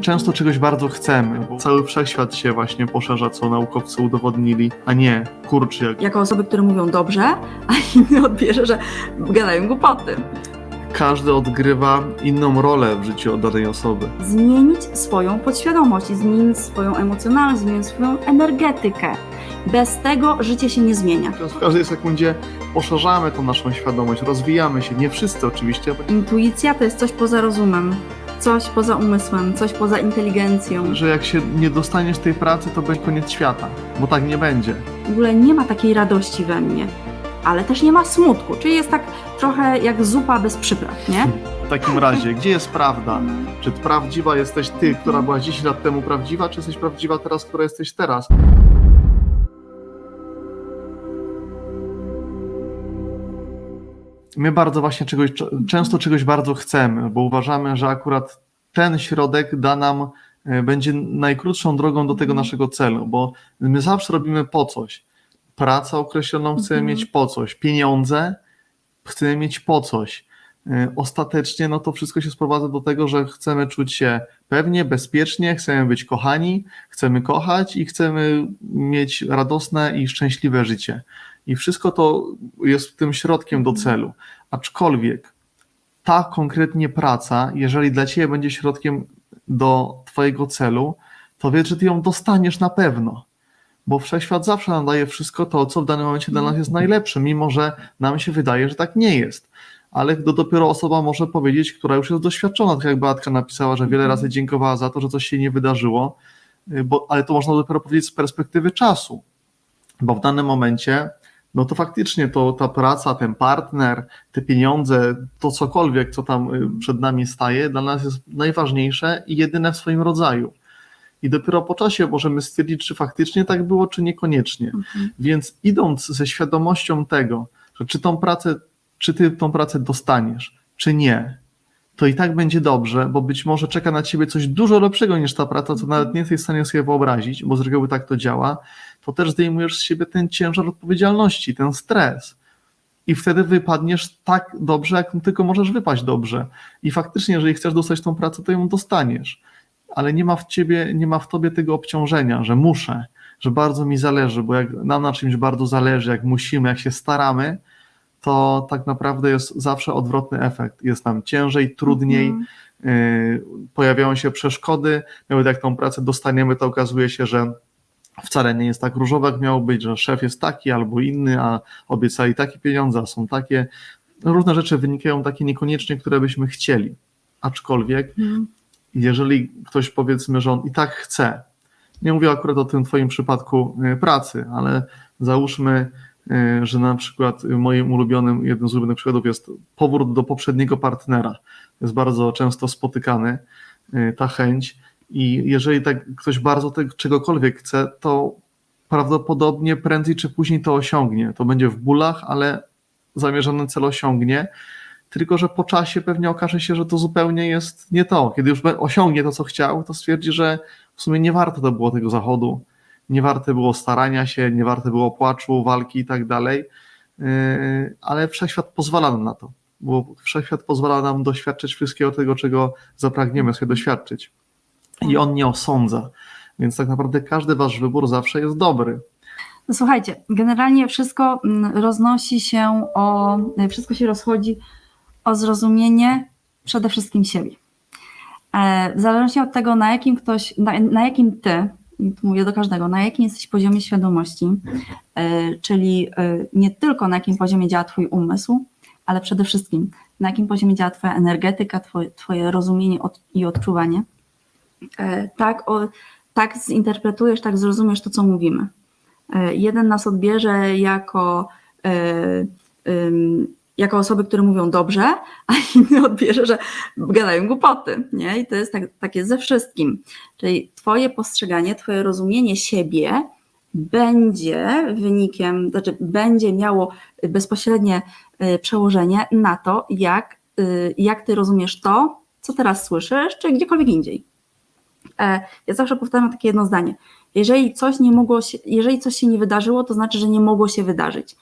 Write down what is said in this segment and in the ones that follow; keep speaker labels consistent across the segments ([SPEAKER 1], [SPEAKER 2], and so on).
[SPEAKER 1] Często czegoś bardzo chcemy, bo cały wszechświat się właśnie poszerza, co naukowcy udowodnili, a nie kurczy jak
[SPEAKER 2] Jako osoby, które mówią dobrze, a inny odbierze, że gadają głupoty.
[SPEAKER 1] każdy odgrywa inną rolę w życiu danej osoby.
[SPEAKER 2] Zmienić swoją podświadomość, zmienić swoją emocjonalność, zmienić swoją energetykę. Bez tego życie się nie zmienia.
[SPEAKER 1] W każdej sekundzie poszerzamy tą naszą świadomość, rozwijamy się. Nie wszyscy oczywiście,
[SPEAKER 2] Intuicja to jest coś poza rozumem, coś poza umysłem, coś poza inteligencją.
[SPEAKER 1] że jak się nie dostaniesz tej pracy, to będzie koniec świata, bo tak nie będzie.
[SPEAKER 2] W ogóle nie ma takiej radości we mnie, ale też nie ma smutku, czyli jest tak trochę jak zupa bez przypraw, nie?
[SPEAKER 1] W takim razie, gdzie jest prawda? Czy prawdziwa jesteś ty, która była 10 lat temu prawdziwa, czy jesteś prawdziwa teraz, która jesteś teraz? My bardzo właśnie czegoś, często czegoś bardzo chcemy, bo uważamy, że akurat ten środek da nam, e, będzie najkrótszą drogą do tego naszego celu, bo my zawsze robimy po coś. Pracę określoną chcemy
[SPEAKER 2] Mhm.
[SPEAKER 1] mieć po coś, pieniądze chcemy mieć po coś. E, Ostatecznie no to wszystko się sprowadza do tego, że chcemy czuć się pewnie, bezpiecznie, chcemy być kochani, chcemy kochać i chcemy mieć radosne i szczęśliwe życie. I wszystko to jest tym środkiem do celu. Aczkolwiek ta konkretnie praca, jeżeli dla ciebie będzie środkiem do twojego celu, to wiedz, że ty ją dostaniesz na pewno. Bo wszechświat zawsze nam daje wszystko to, co w danym momencie dla nas jest najlepsze, mimo że nam się wydaje, że tak nie jest. Ale to dopiero osoba może powiedzieć, która już jest doświadczona, tak jak Beatka napisała, że wiele razy dziękowała za to, że coś się nie wydarzyło, y, bo, ale to można dopiero powiedzieć z perspektywy czasu. Bo w danym momencie, no to faktycznie to ta praca, ten partner, te pieniądze, to cokolwiek, co tam y, przed nami staje, dla nas jest najważniejsze i jedyne w swoim rodzaju. I dopiero po czasie możemy stwierdzić, czy faktycznie tak było, czy niekoniecznie. Więc idąc ze świadomością tego, że czy tą pracę, czy ty tą pracę dostaniesz, czy nie, to i tak będzie dobrze, bo być może czeka na ciebie coś dużo lepszego niż ta praca, co nawet nie jesteś w stanie sobie wyobrazić, bo z reguły tak to działa, to też zdejmujesz z siebie ten ciężar odpowiedzialności, ten stres. I wtedy wypadniesz tak dobrze, jak tylko możesz wypaść dobrze. I faktycznie, jeżeli chcesz dostać tą pracę, to ją dostaniesz. Ale nie ma w ciebie, nie ma w tobie tego obciążenia, że muszę, że bardzo mi zależy, bo jak nam na czymś bardzo zależy, jak musimy, jak się staramy, to tak naprawdę jest zawsze odwrotny efekt. Jest nam ciężej, trudniej, yy, pojawiają się przeszkody. Nawet jak tą pracę dostaniemy, to okazuje się, że wcale nie jest tak różowo, jak miało być, że szef jest taki albo inny, a obiecali takie pieniądze, a są takie. Różne rzeczy wynikają takie niekoniecznie, które byśmy chcieli. Aczkolwiek,
[SPEAKER 2] Mhm.
[SPEAKER 1] jeżeli ktoś powiedzmy, że on i tak chce, nie mówię akurat o tym Twoim przypadku y, pracy, ale załóżmy, y, że na przykład moim ulubionym, jednym z ulubionych przykładów jest powrót do poprzedniego partnera. Jest bardzo często spotykany y, ta chęć i jeżeli tak ktoś bardzo tego, czegokolwiek chce, to prawdopodobnie prędzej czy później to osiągnie. To będzie w bólach, ale zamierzony cel osiągnie. Tylko, że po czasie pewnie okaże się, że to zupełnie jest nie to. Kiedy już osiągnie to, co chciał, to stwierdzi, że w sumie nie warto to było tego zachodu, nie warte było starania się, nie warte było płaczu, walki i tak dalej. Yy, Ale wszechświat pozwala nam na to, bo wszechświat pozwala nam doświadczyć wszystkiego tego, czego zapragniemy sobie doświadczyć. I on nie osądza. Więc tak naprawdę każdy wasz wybór zawsze jest dobry.
[SPEAKER 2] No słuchajcie, generalnie wszystko mm, roznosi się o, wszystko się rozchodzi o zrozumienie przede wszystkim siebie. E, W zależności od tego, na jakim ktoś, na, na jakim ty, mówię do każdego, na jakim jesteś poziomie świadomości, e, czyli e, nie tylko na jakim poziomie działa twój umysł, ale przede wszystkim na jakim poziomie działa twoja energetyka, twoje, twoje rozumienie i odczuwanie, tak, o, tak zinterpretujesz, tak zrozumiesz to, co mówimy. E, Jeden nas odbierze jako, e, jako osoby, które mówią dobrze, a inny odbierze, że gadają głupoty. Nie? I to jest tak, takie ze wszystkim. Czyli Twoje postrzeganie, Twoje rozumienie siebie będzie wynikiem, znaczy będzie miało bezpośrednie e, przełożenie na to, jak, e, jak Ty rozumiesz to, co teraz słyszysz, czy gdziekolwiek indziej. E, Ja zawsze powtarzam takie jedno zdanie. Jeżeli coś nie mogło się, jeżeli coś się nie wydarzyło, to znaczy, że nie mogło się wydarzyć.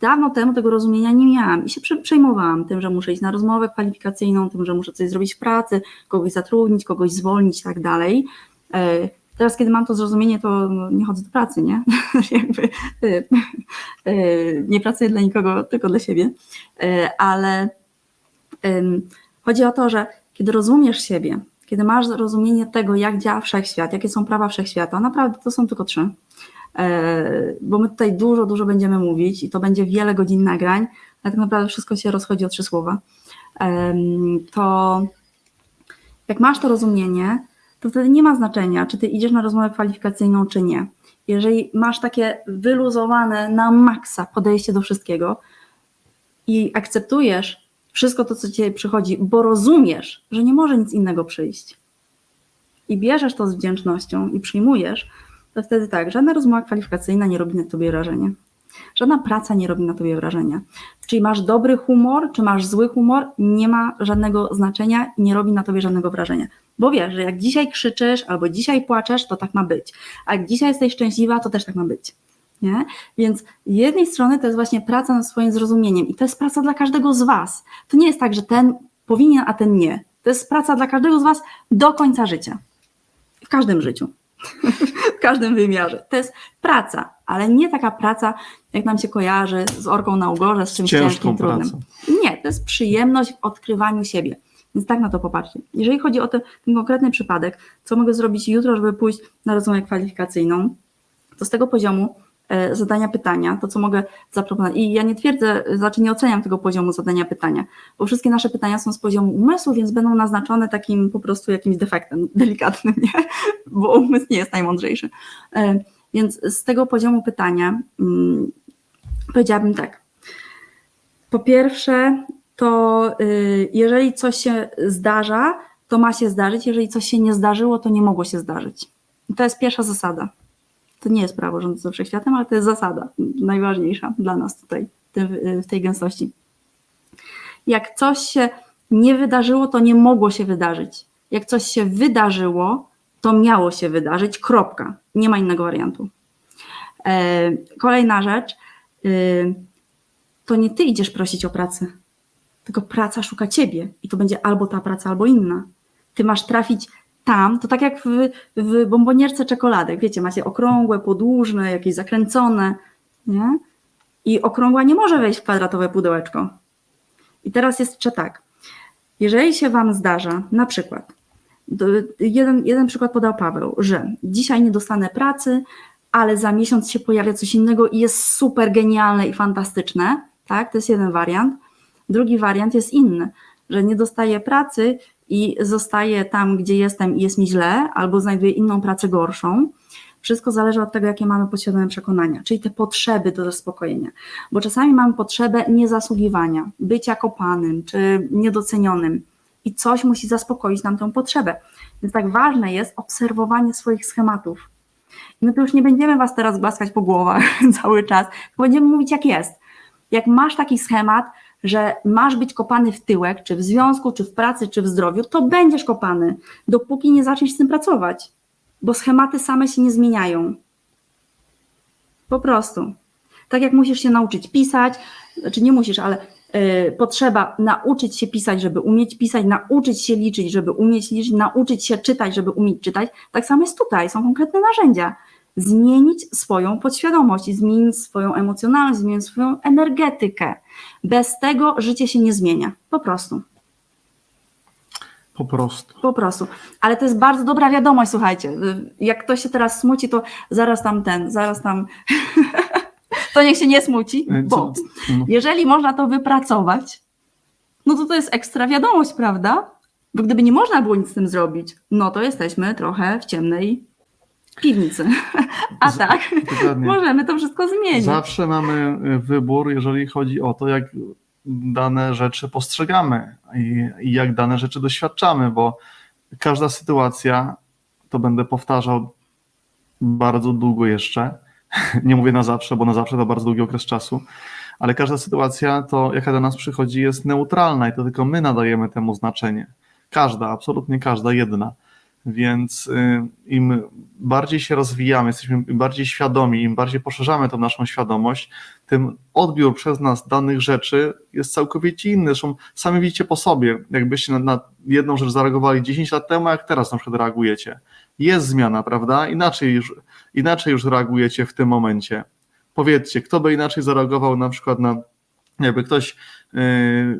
[SPEAKER 2] Dawno temu tego rozumienia nie miałam i się prze- przejmowałam tym, że muszę iść na rozmowę kwalifikacyjną, tym, że muszę coś zrobić w pracy, kogoś zatrudnić, kogoś zwolnić i tak dalej. E, Teraz, kiedy mam to zrozumienie, to nie chodzę do pracy, nie? E, nie pracuję dla nikogo, tylko dla siebie. Ale chodzi o to, że kiedy rozumiesz siebie, kiedy masz zrozumienie tego, jak działa wszechświat, jakie są prawa wszechświata, naprawdę to są tylko trzy. E, Bo my tutaj dużo, dużo będziemy mówić i to będzie wiele godzin nagrań, ale tak naprawdę wszystko się rozchodzi o trzy słowa. To jak masz to rozumienie, to wtedy nie ma znaczenia, czy ty idziesz na rozmowę kwalifikacyjną, czy nie. Jeżeli masz takie wyluzowane na maksa podejście do wszystkiego i akceptujesz wszystko to, co ci przychodzi, bo rozumiesz, że nie może nic innego przyjść i bierzesz to z wdzięcznością i przyjmujesz, to wtedy tak, żadna rozmowa kwalifikacyjna nie robi na tobie wrażenia. Żadna praca nie robi na tobie wrażenia. Czyli masz dobry humor, czy masz zły humor, nie ma żadnego znaczenia nie robi na tobie żadnego wrażenia. Bo wiesz, że jak dzisiaj krzyczysz albo dzisiaj płaczesz, to tak ma być. A jak dzisiaj jesteś szczęśliwa, to też tak ma być. Nie? Więc z jednej strony to jest właśnie praca nad swoim zrozumieniem i to jest praca dla każdego z was. To nie jest tak, że ten powinien, a ten nie. To jest praca dla każdego z was do końca życia. W każdym życiu. w każdym wymiarze. To jest praca, ale nie taka praca, jak nam się kojarzy z orką na ugorze, z czymś
[SPEAKER 1] Ciężką
[SPEAKER 2] ciężkim, trudnym. Nie, to jest przyjemność w odkrywaniu siebie. Więc tak na to popatrzcie. Jeżeli chodzi o ten, ten konkretny przypadek, co mogę zrobić jutro, żeby pójść na rozmowę kwalifikacyjną, to z tego poziomu zadania pytania, to co mogę zaproponować. I ja nie twierdzę, znaczy nie oceniam tego poziomu zadania pytania, bo wszystkie nasze pytania są z poziomu umysłu, więc będą naznaczone takim po prostu jakimś defektem delikatnym, nie? bo umysł nie jest najmądrzejszy. E, Więc z tego poziomu pytania mm, powiedziałabym tak. Po pierwsze, to y, jeżeli coś się zdarza, to ma się zdarzyć. Jeżeli coś się nie zdarzyło, to nie mogło się zdarzyć. To jest pierwsza zasada. To nie jest prawo rządzące wszechświatem, ale to jest zasada najważniejsza dla nas tutaj w tej gęstości. Jak coś się nie wydarzyło, to nie mogło się wydarzyć. Jak coś się wydarzyło, to miało się wydarzyć. Kropka. Nie ma innego wariantu. E, Kolejna rzecz. y, To nie ty idziesz prosić o pracę, tylko praca szuka ciebie i to będzie albo ta praca, albo inna. Ty masz trafić tam, to tak jak w, w bombonierce czekoladek, wiecie, macie okrągłe, podłużne, jakieś zakręcone, nie? I okrągła nie może wejść w kwadratowe pudełeczko. I teraz jest jeszcze tak, jeżeli się wam zdarza, na przykład, jeden, jeden przykład podał Paweł, że dzisiaj nie dostanę pracy, ale za miesiąc się pojawia coś innego i jest super genialne i fantastyczne, tak? To jest jeden wariant. Drugi wariant jest inny, że nie dostaję pracy i zostaję tam, gdzie jestem i jest mi źle, albo znajduję inną pracę gorszą. Wszystko zależy od tego, jakie mamy podświadome przekonania, czyli te potrzeby do zaspokojenia. Bo czasami mamy potrzebę niezasługiwania, bycia kopanym czy niedocenionym i coś musi zaspokoić nam tę potrzebę. Więc tak ważne jest obserwowanie swoich schematów. I my tu już nie będziemy Was teraz głaskać po głowach cały czas, tylko będziemy mówić jak jest. Jak masz taki schemat, że masz być kopany w tyłek, czy w związku, czy w pracy, czy w zdrowiu, to będziesz kopany, dopóki nie zaczniesz z tym pracować, bo schematy same się nie zmieniają. Po prostu. Tak jak musisz się nauczyć pisać, znaczy nie musisz, ale y, potrzeba nauczyć się pisać, żeby umieć pisać, nauczyć się liczyć, żeby umieć liczyć, nauczyć się czytać, żeby umieć czytać. Tak samo jest tutaj, są konkretne narzędzia. Zmienić swoją podświadomość, zmienić swoją emocjonalność, zmienić swoją energetykę. Bez tego życie się nie zmienia. Po prostu.
[SPEAKER 1] Po prostu.
[SPEAKER 2] Po prostu. Ale to jest bardzo dobra wiadomość, słuchajcie. Jak ktoś się teraz smuci, to zaraz tam ten, zaraz tam. to niech się nie smuci,
[SPEAKER 1] E,
[SPEAKER 2] bo
[SPEAKER 1] no.
[SPEAKER 2] jeżeli można to wypracować, no to to jest ekstra wiadomość, prawda? Bo gdyby nie można było nic z tym zrobić, no to jesteśmy trochę w ciemnej piwnicy. A
[SPEAKER 1] Z-
[SPEAKER 2] tak,
[SPEAKER 1] Dokładnie.
[SPEAKER 2] możemy to wszystko zmienić.
[SPEAKER 1] Zawsze mamy y, wybór, jeżeli chodzi o to, jak dane rzeczy postrzegamy i, i jak dane rzeczy doświadczamy, bo każda sytuacja, to będę powtarzał bardzo długo jeszcze, nie mówię na zawsze, bo na zawsze to bardzo długi okres czasu, ale każda sytuacja, to jaka do nas przychodzi, jest neutralna i to tylko my nadajemy temu znaczenie. Każda, absolutnie każda, jedna. Więc y, im bardziej się rozwijamy, jesteśmy bardziej świadomi, im bardziej poszerzamy tą naszą świadomość, tym odbiór przez nas danych rzeczy jest całkowicie inny. Zresztą sami widzicie po sobie, jakbyście na, na jedną rzecz zareagowali 10 lat temu, jak teraz na przykład reagujecie. Jest zmiana, prawda? Inaczej już, inaczej już reagujecie w tym momencie. Powiedzcie, kto by inaczej zareagował na przykład na jakby ktoś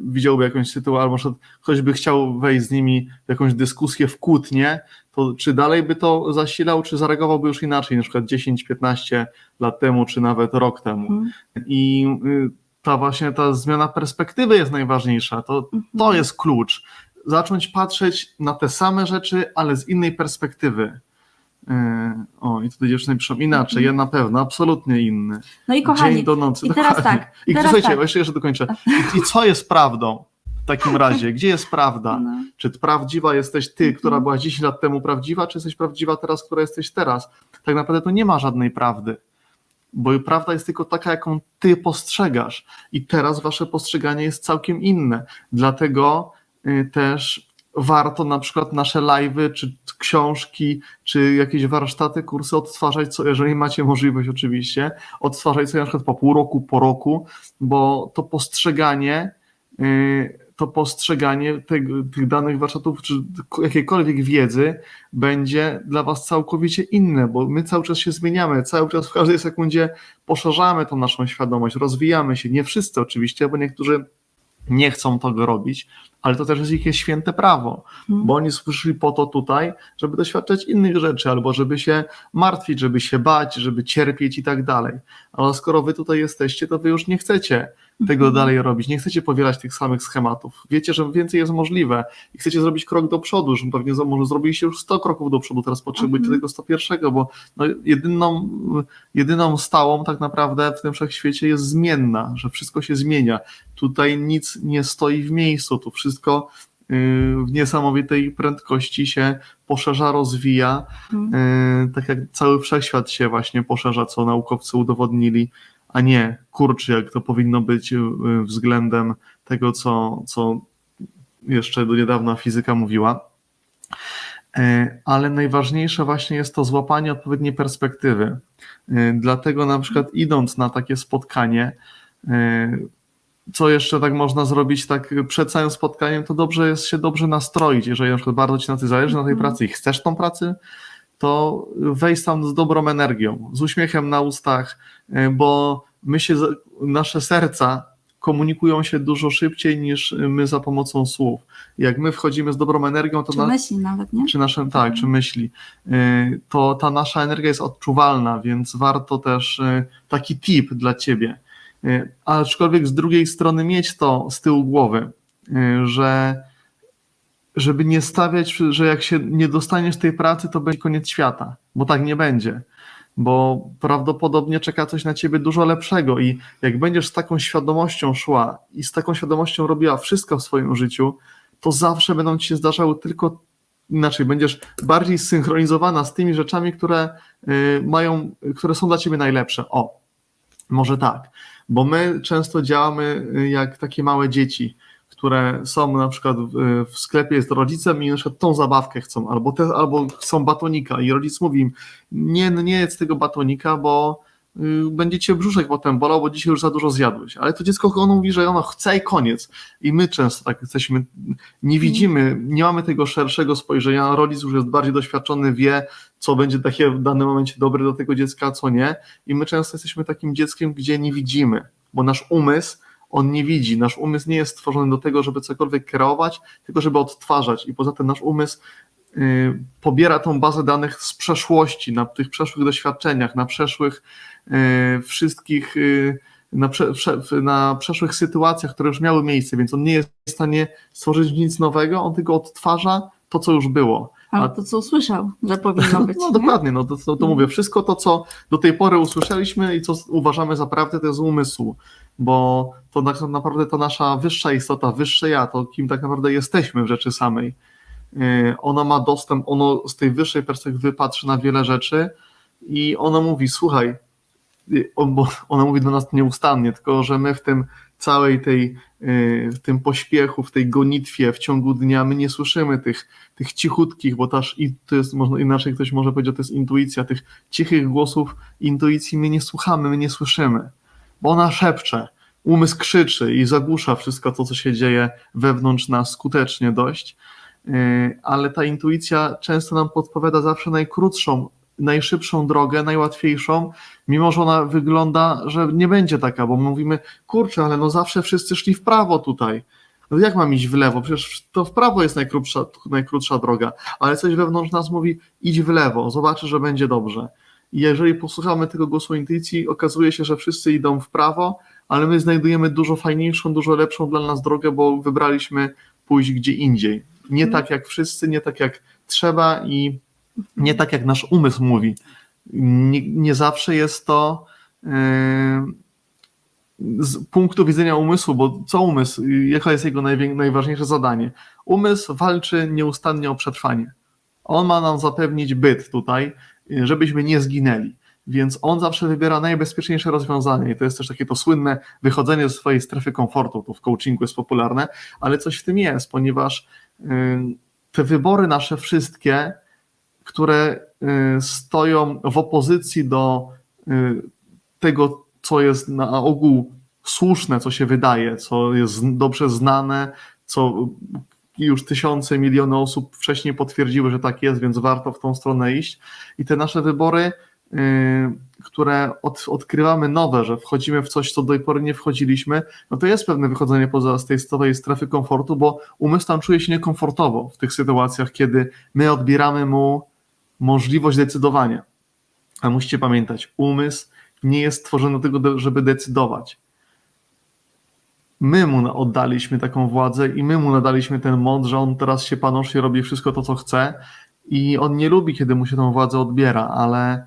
[SPEAKER 1] widziałby jakąś sytuację, albo ktoś by chciał wejść z nimi w jakąś dyskusję w kłótnię, to czy dalej by to zasilał, czy zareagowałby już inaczej, na przykład 10-15 lat temu, czy nawet rok temu.
[SPEAKER 2] Mhm.
[SPEAKER 1] I y, ta właśnie ta zmiana perspektywy jest najważniejsza. To, to
[SPEAKER 2] Mhm.
[SPEAKER 1] jest klucz. Zacząć patrzeć na te same rzeczy, ale z innej perspektywy. Yy, O, i tutaj dziewczyny piszą inaczej, ja na pewno, absolutnie inny.
[SPEAKER 2] No i kochani,
[SPEAKER 1] Dzień do nocy.
[SPEAKER 2] i teraz tak,
[SPEAKER 1] I
[SPEAKER 2] teraz
[SPEAKER 1] słuchajcie,
[SPEAKER 2] tak.
[SPEAKER 1] jeszcze, jeszcze dokończę. I, I co jest prawdą w takim razie? Gdzie jest prawda?
[SPEAKER 2] no,
[SPEAKER 1] Czy prawdziwa jesteś ty,
[SPEAKER 2] Mhm.
[SPEAKER 1] która była 10 lat temu prawdziwa, czy jesteś prawdziwa teraz, która jesteś teraz? Tak naprawdę to nie ma żadnej prawdy. Bo prawda jest tylko taka, jaką ty postrzegasz. I teraz wasze postrzeganie jest całkiem inne. Dlatego y, też warto na przykład nasze live'y, czy książki, czy jakieś warsztaty, kursy odtwarzać, co, jeżeli macie możliwość oczywiście, odtwarzać sobie na przykład po pół roku, po roku, bo to postrzeganie, y, to postrzeganie tego, tych danych warsztatów, czy jakiejkolwiek wiedzy będzie dla was całkowicie inne, bo my cały czas się zmieniamy, cały czas w każdej sekundzie poszerzamy tą naszą świadomość, rozwijamy się, nie wszyscy oczywiście, bo niektórzy nie chcą tego robić, ale to też jest ich święte prawo,
[SPEAKER 2] Mhm.
[SPEAKER 1] bo oni słyszeli po to tutaj, żeby doświadczać innych rzeczy, albo żeby się martwić, żeby się bać, żeby cierpieć i tak dalej. Ale skoro wy tutaj jesteście, to wy już nie chcecie tego
[SPEAKER 2] Mhm.
[SPEAKER 1] dalej robić, nie chcecie powielać tych samych schematów. Wiecie, że więcej jest możliwe i chcecie zrobić krok do przodu, że pewnie może zrobiliście już 100 kroków do przodu, teraz potrzebujecie
[SPEAKER 2] Mhm.
[SPEAKER 1] tego 101, bo no jedyną, jedyną stałą tak naprawdę w tym wszechświecie jest zmienna, że wszystko się zmienia. Tutaj nic nie stoi w miejscu, tu wszystko yy, w niesamowitej prędkości się poszerza, rozwija,
[SPEAKER 2] Mhm.
[SPEAKER 1] yy, tak jak cały wszechświat się właśnie poszerza, co naukowcy udowodnili, a nie kurczy, jak to powinno być yy, względem tego, co, co jeszcze do niedawna fizyka mówiła. E, Ale najważniejsze właśnie jest to złapanie odpowiedniej perspektywy. E, Dlatego na przykład idąc na takie spotkanie, e, co jeszcze tak można zrobić tak przed całym spotkaniem, to dobrze jest się dobrze nastroić. Jeżeli na przykład bardzo ci na tym zależy na tej
[SPEAKER 2] Mhm.
[SPEAKER 1] pracy i chcesz tą pracę, to wejść tam z dobrą energią, z uśmiechem na ustach, e, bo my się, nasze serca komunikują się dużo szybciej niż my za pomocą słów. Jak my wchodzimy z dobrą energią, to
[SPEAKER 2] Czy
[SPEAKER 1] na,
[SPEAKER 2] myśli nawet, nie?
[SPEAKER 1] czy naszym, tak, czy myśli, y, to ta nasza energia jest odczuwalna, więc warto też y, taki tip dla ciebie. Aczkolwiek z drugiej strony mieć to z tyłu głowy, że żeby nie stawiać, że jak się nie dostaniesz tej pracy, to będzie koniec świata, bo tak nie będzie. Bo prawdopodobnie czeka coś na ciebie dużo lepszego, i jak będziesz z taką świadomością szła i z taką świadomością robiła wszystko w swoim życiu, to zawsze będą ci się zdarzały tylko inaczej, będziesz bardziej zsynchronizowana z tymi rzeczami, które y, mają, które są dla ciebie najlepsze. O, może tak, bo my często działamy y, jak takie małe dzieci, które są na przykład w, sklepie z rodzicem i na przykład tą zabawkę chcą, albo, te, albo chcą batonika i rodzic mówi im, nie, no nie jedz tego batonika, bo y, będzie cię brzuszek potem bolał, bo dzisiaj już za dużo zjadłeś. Ale to dziecko ono mówi, że ono chce i koniec. I my często tak jesteśmy, nie widzimy, nie mamy tego szerszego spojrzenia. Rodzic już jest bardziej doświadczony, wie, co będzie takie w danym momencie dobre do tego dziecka, a co nie. I my często jesteśmy takim dzieckiem, gdzie nie widzimy, bo nasz umysł, on nie widzi. Nasz umysł nie jest stworzony do tego, żeby cokolwiek kreować, tylko żeby odtwarzać. I poza tym nasz umysł y, pobiera tą bazę danych z przeszłości, na tych przeszłych doświadczeniach, na przeszłych y, wszystkich, y, na, prze, na przeszłych sytuacjach, które już miały miejsce, więc on nie jest w stanie stworzyć nic nowego, on tylko odtwarza to, co już było.
[SPEAKER 2] Ale to, co usłyszał, że powinno być.
[SPEAKER 1] No
[SPEAKER 2] nie?
[SPEAKER 1] dokładnie, no to, to, to
[SPEAKER 2] Mhm.
[SPEAKER 1] mówię, wszystko to, co do tej pory usłyszeliśmy i co uważamy za prawdę, to jest umysł, bo to tak naprawdę to nasza wyższa istota, wyższe ja, to kim tak naprawdę jesteśmy w rzeczy samej. Yy, Ono ma dostęp, ono z tej wyższej perspektywy patrzy na wiele rzeczy i ono mówi, słuchaj, on- bo ona mówi do nas nieustannie, tylko że my w tym całej tej, y, w tym pośpiechu, w tej gonitwie w ciągu dnia, my nie słyszymy tych, tych cichutkich, bo też i to jest, inaczej ktoś może powiedzieć, to jest intuicja, tych cichych głosów intuicji my nie słuchamy, my nie słyszymy, bo ona szepcze, umysł krzyczy i zagłusza wszystko to, co się dzieje wewnątrz nas skutecznie dość, y, ale ta intuicja często nam podpowiada zawsze najkrótszą, najszybszą drogę, najłatwiejszą, mimo że ona wygląda, że nie będzie taka, bo mówimy, kurczę, ale no zawsze wszyscy szli w prawo tutaj. No jak mam iść w lewo? Przecież to w prawo jest najkrótsza, najkrótsza droga, ale coś wewnątrz nas mówi, idź w lewo, zobaczysz, że będzie dobrze. I jeżeli posłuchamy tego głosu intuicji, okazuje się, że wszyscy idą w prawo, ale my znajdujemy dużo fajniejszą, dużo lepszą dla nas drogę, bo wybraliśmy pójść gdzie indziej. Nie
[SPEAKER 2] Mhm.
[SPEAKER 1] tak jak wszyscy, nie tak jak trzeba i nie tak jak nasz umysł mówi. Nie, nie zawsze jest to yy, z punktu widzenia umysłu, bo co umysł, jakie jest jego najważniejsze zadanie? Umysł walczy nieustannie o przetrwanie. On ma nam zapewnić byt tutaj, żebyśmy nie zginęli. Więc on zawsze wybiera najbezpieczniejsze rozwiązanie. I to jest też takie to słynne wychodzenie ze swojej strefy komfortu. To w coachingu jest popularne, ale coś w tym jest, ponieważ yy, te wybory nasze wszystkie, które y, stoją w opozycji do y, tego, co jest na ogół słuszne, co się wydaje, co jest dobrze znane, co już tysiące, miliony osób wcześniej potwierdziły, że tak jest, więc warto w tą stronę iść. I te nasze wybory, y, które od, odkrywamy nowe, że wchodzimy w coś, co do tej pory nie wchodziliśmy, no to jest pewne wychodzenie poza z tej swojej strefy komfortu, bo umysł tam czuje się niekomfortowo w tych sytuacjach, kiedy my odbieramy mu możliwość decydowania. A musicie pamiętać, umysł nie jest stworzony do tego, żeby decydować. My mu oddaliśmy taką władzę i my mu nadaliśmy ten moc, że on teraz się panoszy robi wszystko to, co chce i on nie lubi, kiedy mu się tą władzę odbiera, ale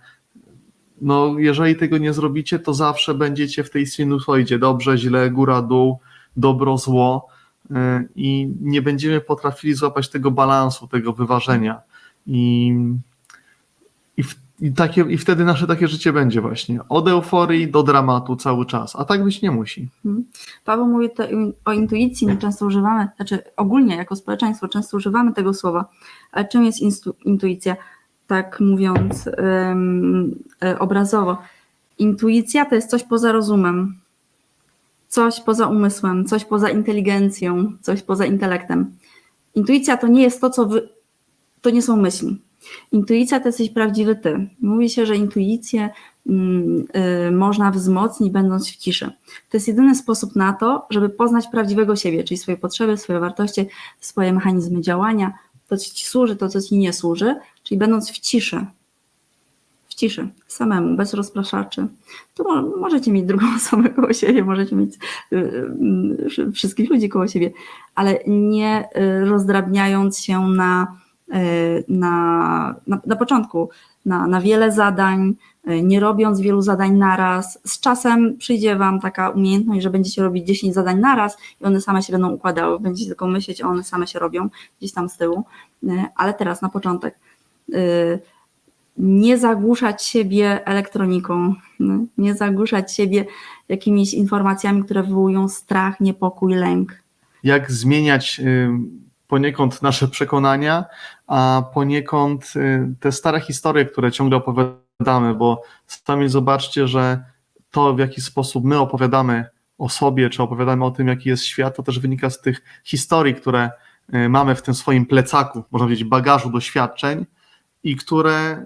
[SPEAKER 1] no, jeżeli tego nie zrobicie, to zawsze będziecie w tej sinusoidzie dobrze, źle, góra, dół, dobro, zło yy, i nie będziemy potrafili złapać tego balansu, tego wyważenia. I, i, w, i, takie, I wtedy nasze takie życie będzie właśnie od euforii do dramatu cały czas, a tak być nie musi.
[SPEAKER 2] Paweł mówi o intuicji, my często używamy, znaczy ogólnie jako społeczeństwo często używamy tego słowa, ale czym jest intuicja? Tak mówiąc um, obrazowo. Intuicja to jest coś poza rozumem, coś poza umysłem, coś poza inteligencją, coś poza intelektem. Intuicja to nie jest to, co wy, to nie są myśli. Intuicja to jesteś prawdziwy ty. Mówi się, że intuicję mm, y, można wzmocnić, będąc w ciszy. To jest jedyny sposób na to, żeby poznać prawdziwego siebie, czyli swoje potrzeby, swoje wartości, swoje mechanizmy działania, to, co ci służy, to, co ci nie służy, czyli będąc w ciszy. W ciszy, samemu, bez rozpraszaczy. Tu mo możecie mieć drugą osobę koło siebie, możecie mieć y, y, wszystkich ludzi koło siebie, ale nie rozdrabniając się na na, na, na początku na, na wiele zadań, nie robiąc wielu zadań naraz. Z czasem przyjdzie Wam taka umiejętność, że będziecie robić 10 zadań naraz i one same się będą układały. Będziecie tylko myśleć, a one same się robią gdzieś tam z tyłu. Ale teraz na początek. Nie zagłuszać siebie elektroniką, nie zagłuszać siebie jakimiś informacjami, które wywołują strach, niepokój, lęk.
[SPEAKER 1] Jak zmieniać poniekąd nasze przekonania, a poniekąd te stare historie, które ciągle opowiadamy, bo sami zobaczcie, że to w jaki sposób my opowiadamy o sobie, czy opowiadamy o tym, jaki jest świat, to też wynika z tych historii, które mamy w tym swoim plecaku, można powiedzieć, bagażu doświadczeń i które,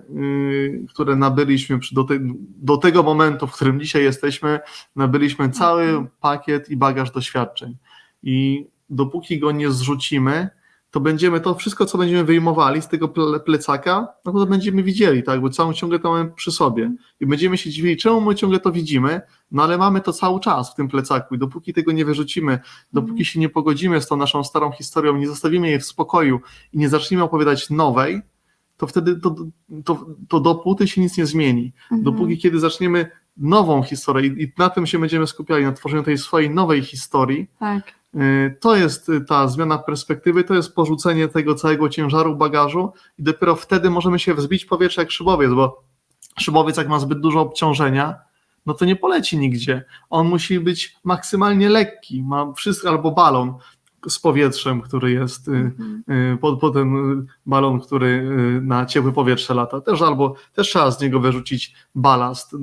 [SPEAKER 1] które nabyliśmy do, te, do tego momentu, w którym dzisiaj jesteśmy, nabyliśmy cały pakiet i bagaż doświadczeń. I dopóki go nie zrzucimy, to będziemy to wszystko, co będziemy wyjmowali z tego plecaka, no to będziemy widzieli, tak, bo całą ciągle to mamy przy sobie i będziemy się dziwili, czemu my ciągle to widzimy, no ale mamy to cały czas w tym plecaku i dopóki tego nie wyrzucimy, dopóki się nie pogodzimy z tą naszą starą historią, nie zostawimy jej w spokoju i nie zaczniemy opowiadać nowej, to wtedy to, to, to dopóty się nic nie zmieni. Mhm. Dopóki kiedy zaczniemy nową historię i, i na tym się będziemy skupiali, na tworzeniu tej swojej nowej historii,
[SPEAKER 2] tak.
[SPEAKER 1] To jest ta zmiana perspektywy, to jest porzucenie tego całego ciężaru bagażu i dopiero wtedy możemy się wzbić w powietrze jak szybowiec, bo szybowiec jak ma zbyt dużo obciążenia, no to nie poleci nigdzie. On musi być maksymalnie lekki, ma wszystko, albo balon z powietrzem, który jest y,
[SPEAKER 2] Mhm.
[SPEAKER 1] y, pod, pod ten y, balon, który y, na ciepłe powietrze lata. Też albo też trzeba z niego wyrzucić balast, y,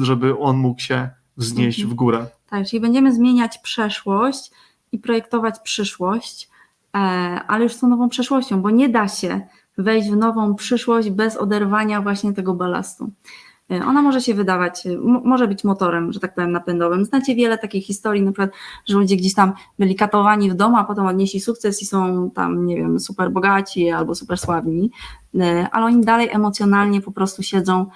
[SPEAKER 1] żeby on mógł się wznieść
[SPEAKER 2] Mhm.
[SPEAKER 1] w górę.
[SPEAKER 2] Tak, czyli będziemy zmieniać przeszłość i projektować przyszłość, e, ale już tą nową przeszłością, bo nie da się wejść w nową przyszłość bez oderwania właśnie tego balastu. E, Ona może się wydawać, e, może być motorem, że tak powiem, napędowym. Znacie wiele takich historii, na przykład, że ludzie gdzieś tam byli katowani w domu, a potem odnieśli sukces i są tam, nie wiem, super bogaci albo super sławni, ale oni dalej emocjonalnie po prostu siedzą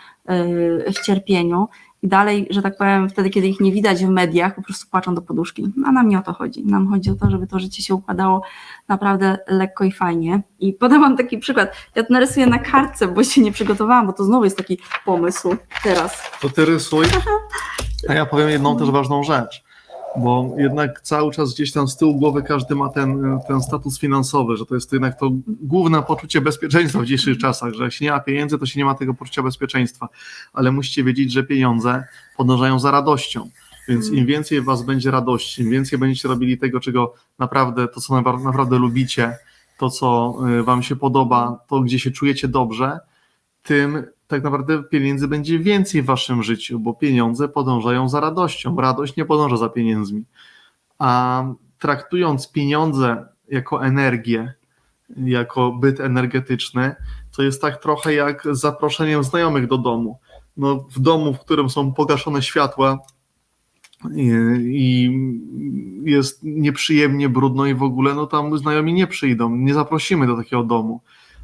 [SPEAKER 2] w cierpieniu i dalej, że tak powiem, wtedy, kiedy ich nie widać w mediach, po prostu płaczą do poduszki. A nam nie o to chodzi. Nam chodzi o to, żeby to życie się układało naprawdę lekko i fajnie. I podam wam taki przykład. Ja to narysuję na kartce, bo się nie przygotowałam, bo to znowu jest taki pomysł teraz.
[SPEAKER 1] To ty rysuj, a ja powiem jedną też ważną rzecz, bo jednak cały czas gdzieś tam z tyłu głowy każdy ma ten, ten status finansowy, że to jest jednak to główne poczucie bezpieczeństwa w dzisiejszych czasach, że się nie ma pieniędzy, to się nie ma tego poczucia bezpieczeństwa, ale musicie wiedzieć, że pieniądze podążają za radością, więc im więcej was będzie radości, im więcej będziecie robili tego, czego naprawdę, to co napra- naprawdę lubicie, to co y, wam się podoba, to gdzie się czujecie dobrze, tym tak naprawdę pieniędzy będzie więcej w waszym życiu, bo pieniądze podążają za radością. Radość nie podąża za pieniędzmi. A traktując pieniądze jako energię, jako byt energetyczny, to jest tak trochę jak z zaproszeniem znajomych do domu. No, w domu, w którym są pogaszone światła i, jest nieprzyjemnie, brudno i w ogóle, no tam znajomi nie przyjdą, nie zaprosimy do takiego domu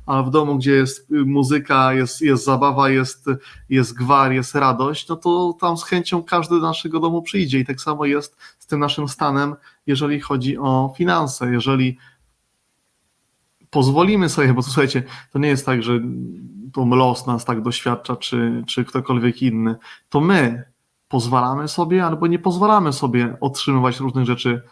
[SPEAKER 1] a w domu, gdzie jest y, muzyka, jest, jest zabawa, jest, jest gwar, jest radość, no to tam z chęcią każdy do naszego domu przyjdzie. I tak samo jest z tym naszym stanem, jeżeli chodzi o finanse. Jeżeli pozwolimy sobie, bo to słuchajcie, to nie jest tak, że to los nas tak doświadcza, czy, czy ktokolwiek inny, to my pozwalamy sobie albo nie pozwalamy sobie otrzymywać różnych rzeczy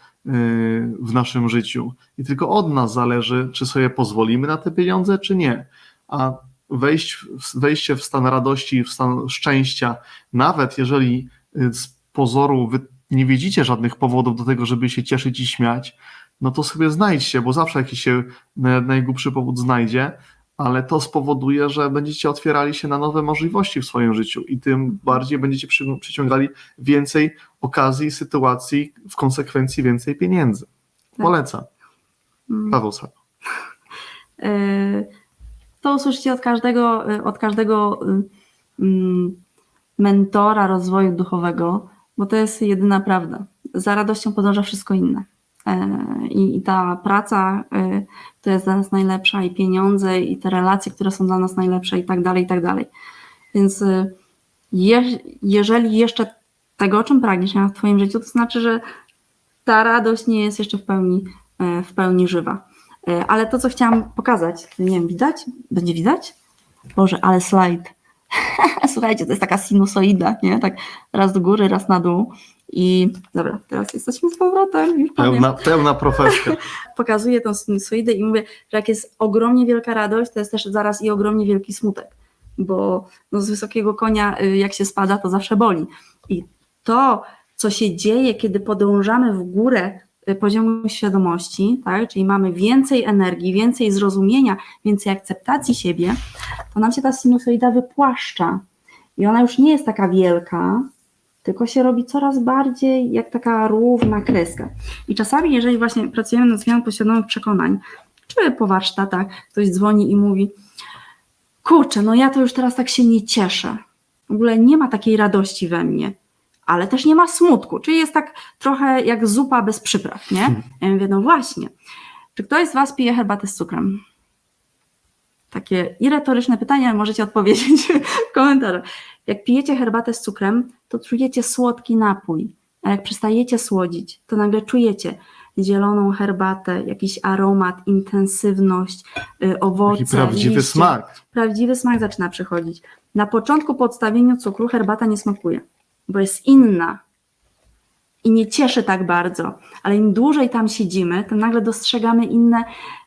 [SPEAKER 1] w naszym życiu. I tylko od nas zależy, czy sobie pozwolimy na te pieniądze, czy nie. A wejść, wejście w stan radości, w stan szczęścia, nawet jeżeli yy, z pozoru wy nie widzicie żadnych powodów do tego, żeby się cieszyć i śmiać, no to sobie znajdźcie, bo zawsze jakiś się na- najgłupszy powód znajdzie, ale to spowoduje, że będziecie otwierali się na nowe możliwości w swoim życiu i tym bardziej będziecie przy, przyciągali więcej okazji, sytuacji, w konsekwencji więcej pieniędzy. Polecam.
[SPEAKER 2] Mm.
[SPEAKER 1] Paweł Sako.
[SPEAKER 2] Y, To usłyszycie od każdego, y, od każdego y, mm, mentora rozwoju duchowego, bo to jest jedyna prawda. Za radością podąża wszystko inne. E, I, ta praca, która jest dla nas najlepsza, i pieniądze, i te relacje, które są dla nas najlepsze, i tak dalej, i tak dalej. Więc je, jeżeli jeszcze tego, o czym pragniesz w Twoim życiu, to znaczy, że ta radość nie jest jeszcze w pełni, e, w pełni żywa. E, Ale to, co chciałam pokazać, nie wiem, widać? Będzie widać? Boże, ale slajd. Słuchajcie, to jest taka sinusoida, nie? Tak raz do góry, raz na dół. I dobra, teraz jesteśmy z powrotem. Już.
[SPEAKER 1] Pełna, pełna profeska.
[SPEAKER 2] Pokazuję tą sinusoidę i mówię, że jak jest ogromnie wielka radość, to jest też zaraz i ogromnie wielki smutek. Bo no, z wysokiego konia, y, jak się spada, to zawsze boli. I to, co się dzieje, kiedy podążamy w górę y, poziomu świadomości, tak? czyli mamy więcej energii, więcej zrozumienia, więcej akceptacji siebie, to nam się ta sinusoida wypłaszcza. I ona już nie jest taka wielka, tylko się robi coraz bardziej jak taka równa kreska. I czasami, jeżeli właśnie pracujemy nad zmianą poświadomych przekonań, czy po warsztatach ktoś dzwoni i mówi: Kurczę, no ja to już teraz tak się nie cieszę. W ogóle nie ma takiej radości we mnie, ale też nie ma smutku. Czyli jest tak trochę jak zupa bez przypraw, nie? Ja mówię: No właśnie. Czy ktoś z Was pije herbatę z cukrem? Takie i retoryczne pytanie, ale możecie odpowiedzieć w komentarzu. Jak pijecie herbatę z cukrem, to czujecie słodki napój, a jak przestajecie słodzić, to nagle czujecie zieloną herbatę, jakiś aromat, intensywność, y, owoce,
[SPEAKER 1] Taki prawdziwy
[SPEAKER 2] liście.
[SPEAKER 1] smak.
[SPEAKER 2] Prawdziwy smak zaczyna przychodzić. Na początku po odstawieniu cukru herbata nie smakuje, bo jest inna i nie cieszy tak bardzo, ale im dłużej tam siedzimy, tym nagle dostrzegamy inne,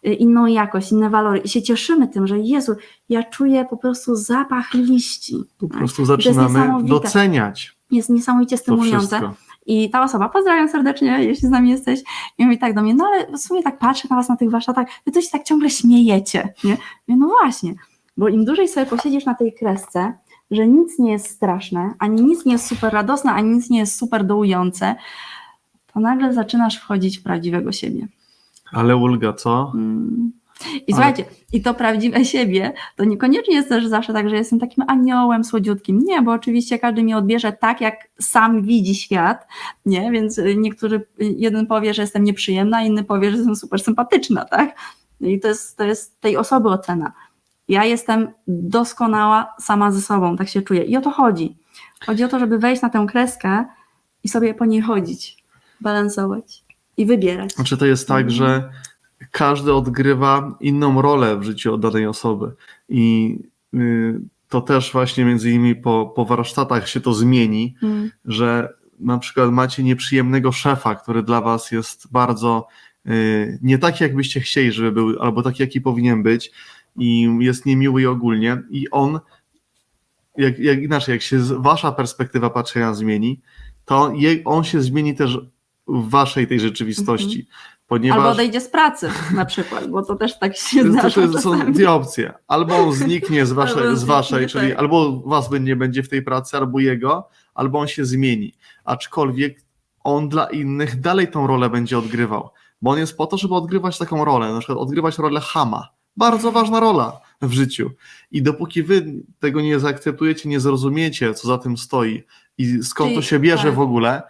[SPEAKER 2] y, inną jakość, inne walory i się cieszymy tym, że Jezu, ja czuję po prostu zapach liści.
[SPEAKER 1] Po
[SPEAKER 2] tak?
[SPEAKER 1] prostu
[SPEAKER 2] to
[SPEAKER 1] zaczynamy doceniać.
[SPEAKER 2] jest niesamowicie
[SPEAKER 1] To
[SPEAKER 2] stymulujące. I ta osoba, pozdrawiam serdecznie, jeśli z nami jesteś, i mówi tak do mnie, no ale w sumie tak patrzę na was na tych warsztatach, wy to się tak ciągle śmiejecie, nie? No właśnie, bo im dłużej sobie posiedzisz na tej kresce, że nic nie jest straszne, ani nic nie jest super radosne, ani nic nie jest super dołujące, to nagle zaczynasz wchodzić w prawdziwego siebie.
[SPEAKER 1] Ale ulga, co?
[SPEAKER 2] Mm. I
[SPEAKER 1] Ale-
[SPEAKER 2] słuchajcie, i to prawdziwe siebie, to niekoniecznie jest też zawsze tak, że jestem takim aniołem słodziutkim. Nie, bo oczywiście każdy mnie odbierze tak, jak sam widzi świat, nie? Więc y, niektóry, y, jeden powie, że jestem nieprzyjemna, inny powie, że jestem super sympatyczna, tak? I to jest, to jest tej osoby ocena. Ja jestem doskonała sama ze sobą, tak się czuję. I o to chodzi. Chodzi o to, żeby wejść na tę kreskę i sobie po niej chodzić, balansować i wybierać.
[SPEAKER 1] Znaczy to jest tak,
[SPEAKER 2] Mhm.
[SPEAKER 1] że każdy odgrywa inną rolę w życiu od danej osoby i y, to też właśnie między innymi po, po warsztatach się to zmieni,
[SPEAKER 2] Mm.
[SPEAKER 1] że na przykład macie nieprzyjemnego szefa, który dla was jest bardzo y, nie taki, jakbyście chcieli, żeby był, albo taki, jaki powinien być i jest niemiły ogólnie i on, jak, jak inaczej, jak się wasza perspektywa patrzenia zmieni, to je, on się zmieni też w waszej tej rzeczywistości, ponieważ...
[SPEAKER 2] Albo odejdzie z pracy na przykład, bo to też tak się
[SPEAKER 1] To,
[SPEAKER 2] zdarza
[SPEAKER 1] to są
[SPEAKER 2] czasami.
[SPEAKER 1] dwie opcje. Albo on zniknie z waszej,
[SPEAKER 2] Albo
[SPEAKER 1] z waszej
[SPEAKER 2] zniknie,
[SPEAKER 1] czyli
[SPEAKER 2] tak.
[SPEAKER 1] albo was nie będzie w tej pracy, albo jego, albo on się zmieni. Aczkolwiek on dla innych dalej tą rolę będzie odgrywał. Bo on jest po to, żeby odgrywać taką rolę, na przykład odgrywać rolę chama. Bardzo ważna rola w życiu. I dopóki wy tego nie zaakceptujecie, nie zrozumiecie, co za tym stoi i skąd to się bierze
[SPEAKER 2] tak.
[SPEAKER 1] w ogóle,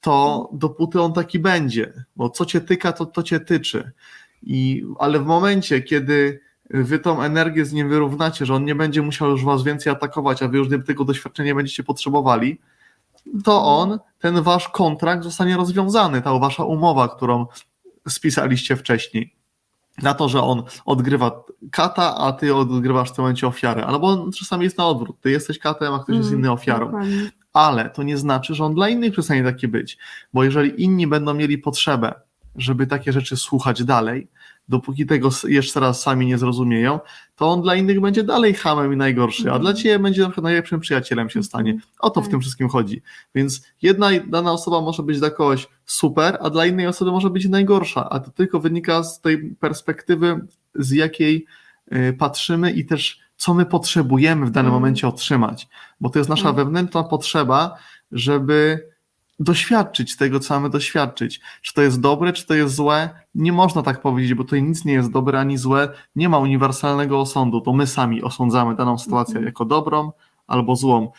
[SPEAKER 1] to dopóty on taki będzie. Bo co cię tyka, to to cię tyczy. I, ale w momencie, kiedy wy tą energię z nim wyrównacie, że on nie będzie musiał już was więcej atakować, a wy już tego doświadczenia będziecie potrzebowali, to on, ten wasz kontrakt zostanie rozwiązany, ta wasza umowa, którą spisaliście wcześniej. Na to, że on odgrywa kata, a ty odgrywasz w tym momencie ofiarę. Albo on czasami jest na odwrót. Ty jesteś katem, a ktoś jest
[SPEAKER 2] Mm,
[SPEAKER 1] inny ofiarą
[SPEAKER 2] dokładnie.
[SPEAKER 1] ale to nie znaczy, że on dla innych przestanie taki być, bo jeżeli inni będą mieli potrzebę, żeby takie rzeczy słuchać dalej, dopóki tego jeszcze raz sami nie zrozumieją, to on dla innych będzie dalej hamem i najgorszy, a
[SPEAKER 2] Mhm.
[SPEAKER 1] dla ciebie będzie na przykład najlepszym przyjacielem się stanie. O to w
[SPEAKER 2] Tak.
[SPEAKER 1] tym wszystkim chodzi. Więc jedna dana osoba może być dla kogoś super, a dla innej osoby może być najgorsza, a to tylko wynika z tej perspektywy, z jakiej y, patrzymy i też co my potrzebujemy w danym
[SPEAKER 2] Mhm.
[SPEAKER 1] momencie otrzymać, bo to jest nasza
[SPEAKER 2] Mhm.
[SPEAKER 1] wewnętrzna potrzeba, żeby doświadczyć tego, co mamy doświadczyć. Czy to jest dobre, czy to jest złe? Nie można tak powiedzieć, bo tutaj nic nie jest dobre ani złe. Nie ma uniwersalnego osądu. To my sami osądzamy daną sytuację
[SPEAKER 2] Mhm.
[SPEAKER 1] jako dobrą albo złą.